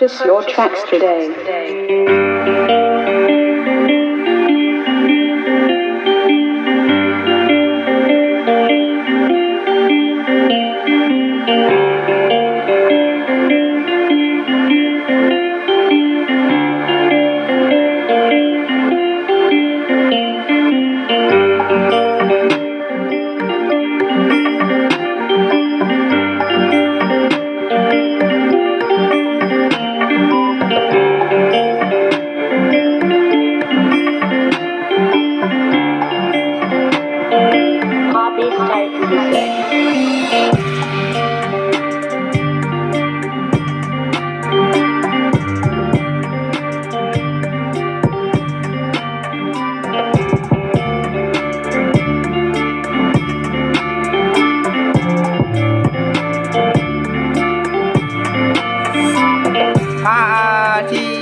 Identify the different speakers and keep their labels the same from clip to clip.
Speaker 1: Purchase your tracks today.
Speaker 2: 他的。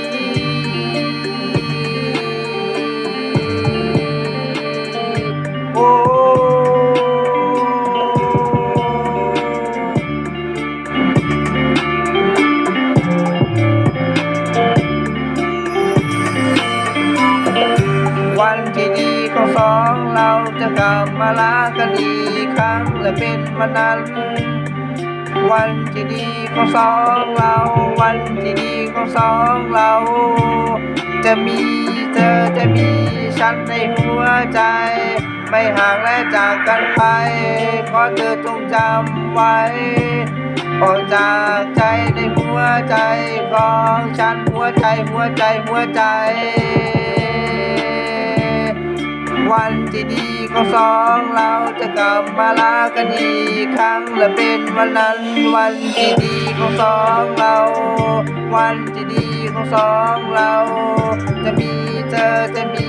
Speaker 2: กลับมาลากันอีกครั้งและเป็นวันนั้นวันที่ดีของสองเรา วันที่ดีของสองเรา จะมีเธอจะมีฉันในหัวใจ ไม่ห่างและจากกันไป ขอเธอจงจำไว้ ออกจากใจในหัวใจของฉันหัวใจหัวใจหัวใจ วันที่ดีของสองเราจะกลับมาลากันอีกครั้งและเป็นวันนั้นวันที่ดีของสองเรา วันที่ดีของสองเรา จะมีเธอจะมี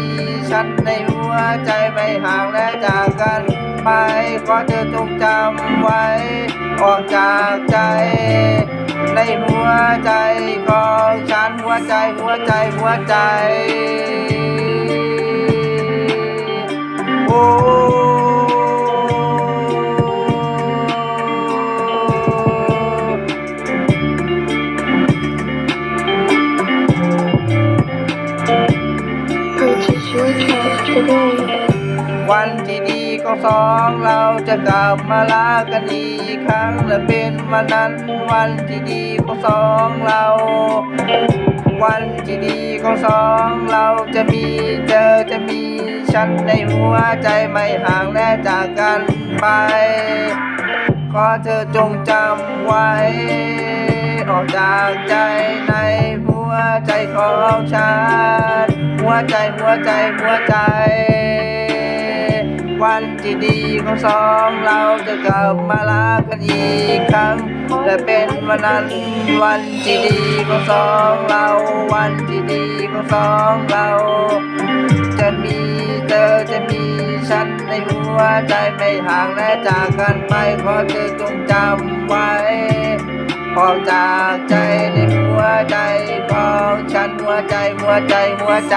Speaker 2: ฉันในหัวใจไม่ห่างและจากกันไปขอเธอจงจำไว้ ออกจากใจ ในหัวใจของฉันหัวใจหัวใจหัวใจ วันที่ดีของสองเราจะกลับมาลากันอีกครั้งและเป็นวันนั้นวันที่ดีของสองเรา วันที่ดีของสองเราจะมีเจอจะมีฉันในหัวใจไม่ห่างและจากกันไป ขอเธอจงจำไว้ ออกจากใจในหัวใจของฉัน วใจหัวใจหัวใจ วันที่ดีของสองเราจะกลับมาลากันอีกครั้งและเป็นวันนั้นวันที่ดีของสองเรา วันที่ดีของสองเรา จะมีเธอจะมีฉันในหัวใจไม่ห่างและจากกันไปขอเธอจงจำไว้ออกจากใจในหัวใจ ใจหัวใจหัวใจ